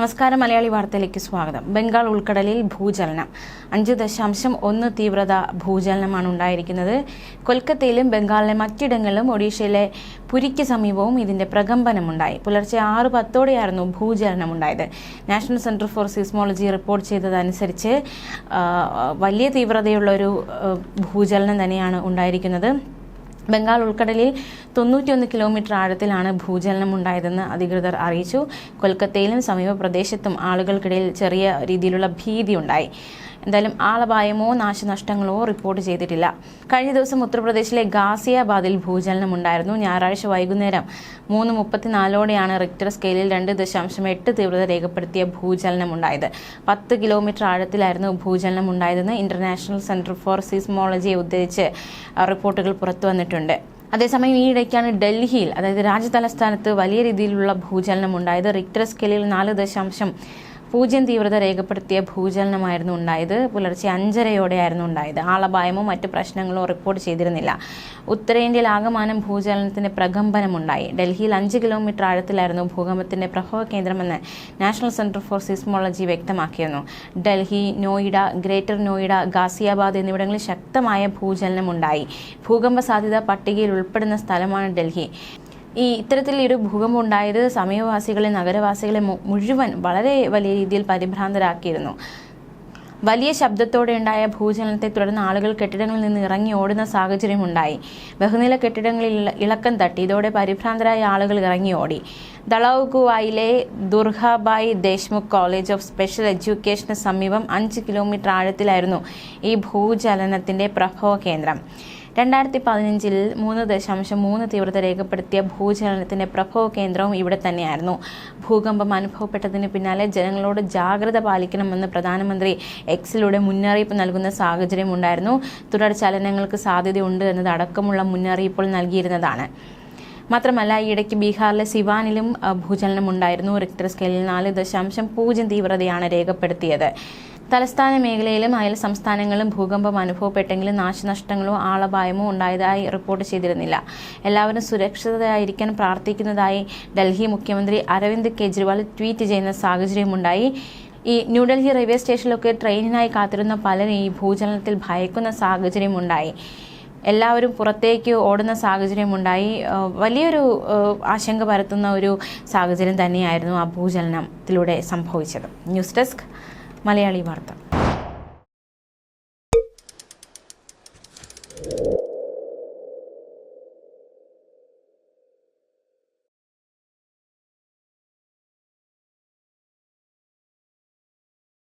നമസ്കാരം മലയാളി വാർത്തയിലേക്ക് സ്വാഗതം. ബംഗാൾ ഉൾക്കടലിൽ ഭൂചലനം. അഞ്ച് ദശാംശം ഒന്ന് തീവ്രത ഭൂചലനമാണ് ഉണ്ടായിരിക്കുന്നത്. കൊൽക്കത്തയിലും ബംഗാളിലെ മറ്റിടങ്ങളിലും ഒഡീഷയിലെ പുരിക്ക് സമീപവും ഇതിന്റെ പ്രകമ്പനമുണ്ടായി. പുലർച്ചെ ആറ് പത്തോടെയായിരുന്നു ഭൂചലനം ഉണ്ടായത് national centre for seismology report ചെയ്തതനുസരിച്ച് വലിയ തീവ്രതയുള്ള ഒരു ഭൂചലനം തന്നെയാണ് ഉണ്ടായിരിക്കുന്നത്. ബംഗാൾ ഉൾക്കടലിൽ തൊണ്ണൂറ്റിയൊന്ന് കിലോമീറ്റർ ആഴത്തിലാണ് ഭൂചലനം ഉണ്ടായതെന്ന് അധികൃതർ അറിയിച്ചു. കൊൽക്കത്തയിലും സമീപ പ്രദേശത്തും ആളുകൾക്കിടയിൽ ചെറിയ രീതിയിലുള്ള ഭീതിയുണ്ടായി. എന്തായാലും ആളപായമോ നാശനഷ്ടങ്ങളോ റിപ്പോർട്ട് ചെയ്തിട്ടില്ല. കഴിഞ്ഞ ദിവസം ഉത്തർപ്രദേശിലെ ഗാസിയാബാദിൽ ഭൂചലനം ഉണ്ടായിരുന്നു ഞായറാഴ്ച വൈകുന്നേരം മൂന്ന് മുപ്പത്തിനാലോടെയാണ് റിക്ടർ സ്കെയിലിൽ രണ്ട് ദശാംശം എട്ട് തീവ്രത രേഖപ്പെടുത്തിയ ഭൂചലനം ഉണ്ടായത് പത്ത് കിലോമീറ്റർ ആഴത്തിലായിരുന്നു ഭൂചലനം ഉണ്ടായതെന്ന് ഇന്റർനാഷണൽ സെന്റർ ഫോർ സിസ്മോളജിയെ ഉദ്ധരിച്ച് റിപ്പോർട്ടുകൾ പുറത്തു വന്നിട്ടുണ്ട്. അതേസമയം ഈയിടയ്ക്കാണ് ഡൽഹിയിൽ അതായത് രാജ്യതലസ്ഥാനത്ത് വലിയ രീതിയിലുള്ള ഭൂചലനം ഉണ്ടായത് റിക്ടർ സ്കെയിലിൽ നാല് ദശാംശം പൂജ്യം തീവ്രത രേഖപ്പെടുത്തിയ ഭൂചലനമായിരുന്നു ഉണ്ടായത്. പുലർച്ചെ അഞ്ചരയോടെയായിരുന്നു ഉണ്ടായത്. ആളപായമോ മറ്റ് പ്രശ്നങ്ങളോ റിപ്പോർട്ട് ചെയ്തിരുന്നില്ല. ഉത്തരേന്ത്യയിൽ ആകമാനം ഭൂചലനത്തിന്റെ പ്രകമ്പനമുണ്ടായി. ഡൽഹിയിൽ അഞ്ച് കിലോമീറ്റർ ആഴത്തിലായിരുന്നു ഭൂകമ്പത്തിന്റെ പ്രഭവ കേന്ദ്രമെന്ന് നാഷണൽ സെന്റർ ഫോർ സിസ്മോളജി വ്യക്തമാക്കിയിരുന്നു. ഡൽഹി നോയിഡ ഗ്രേറ്റർ നോയിഡ ഗാസിയാബാദ് എന്നിവിടങ്ങളിൽ ശക്തമായ ഭൂചലനമുണ്ടായി. ഭൂകമ്പ സാധ്യത പട്ടികയിൽ ഉൾപ്പെടുന്ന സ്ഥലമാണ് ഡൽഹി. ഈ ഇത്തരത്തിൽ ഒരു ഭൂകമ്പം ഉണ്ടായത് സമീപവാസികളെ നഗരവാസികളെ മുഴുവൻ വളരെ വലിയ രീതിയിൽ പരിഭ്രാന്തരാക്കിയിരുന്നു. വലിയ ശബ്ദത്തോടെ ഉണ്ടായ ഭൂചലനത്തെ തുടർന്ന് ആളുകൾ കെട്ടിടങ്ങളിൽ നിന്ന് ഇറങ്ങി ഓടുന്ന സാഹചര്യം ഉണ്ടായി. ബഹുനില കെട്ടിടങ്ങളിൽ ഇള- ഇളക്കം തട്ടി. ഇതോടെ പരിഭ്രാന്തരായ ആളുകൾ ഇറങ്ങി ഓടി. ദളൌഗുവായിലെ Durgabai Deshmukh college of special എഡ്യൂക്കേഷന് സമീപം അഞ്ച് കിലോമീറ്റർ ആഴത്തിലായിരുന്നു ഈ ഭൂചലനത്തിന്റെ പ്രഭവ കേന്ദ്രം രണ്ടായിരത്തി പതിനഞ്ചിൽ മൂന്ന് ദശാംശം മൂന്ന് തീവ്രത രേഖപ്പെടുത്തിയ ഭൂചലനത്തിന്റെ പ്രഭവ കേന്ദ്രവും ഇവിടെ തന്നെയായിരുന്നു. ഭൂകമ്പം അനുഭവപ്പെട്ടതിന് പിന്നാലെ ജനങ്ങളോട് ജാഗ്രത പാലിക്കണമെന്ന് പ്രധാനമന്ത്രി എക്സിലൂടെ മുന്നറിയിപ്പ് നൽകുന്ന സാഹചര്യം ഉണ്ടായിരുന്നു. തുടർ ചലനങ്ങൾക്ക് സാധ്യതയുണ്ട് എന്നതടക്കമുള്ള മുന്നറിയിപ്പുകൾ നൽകിയിരുന്നതാണ്. മാത്രമല്ല ഈയിടയ്ക്ക് ബീഹാറിലെ സിവാനിലും ഭൂചലനമുണ്ടായിരുന്നു റിക്ടർ സ്കെയിലിൽ നാല് ദശാംശം പൂജ്യം തീവ്രതയാണ് രേഖപ്പെടുത്തിയത്. തലസ്ഥാന മേഖലയിലും അയൽ സംസ്ഥാനങ്ങളിലും ഭൂകമ്പം അനുഭവപ്പെട്ടെങ്കിലും നാശനഷ്ടങ്ങളോ ആളപായമോ ഉണ്ടായതായി റിപ്പോർട്ട് ചെയ്തിരുന്നില്ല. എല്ലാവരും സുരക്ഷിതരായിരിക്കാൻ പ്രാർത്ഥിക്കുന്നതായി ഡൽഹി മുഖ്യമന്ത്രി അരവിന്ദ് കെജ്രിവാൾ ട്വീറ്റ് ചെയ്യുന്ന സാഹചര്യമുണ്ടായി. ഈ ന്യൂഡൽഹി റെയിൽവേ സ്റ്റേഷനിലൊക്കെ ട്രെയിനിനായി കാത്തിരുന്ന പലരും ഈ ഭൂചലനത്തിൽ ഭയക്കുന്ന സാഹചര്യമുണ്ടായി. എല്ലാവരും പുറത്തേക്ക് ഓടുന്ന സാഹചര്യമുണ്ടായി. വലിയൊരു ആശങ്ക പരത്തുന്ന ഒരു സാഹചര്യം തന്നെയായിരുന്നു ആ ഭൂചലനത്തിലൂടെ സംഭവിച്ചത്. ന്യൂസ് ഡെസ്ക് മലയാളി വാർത്ത.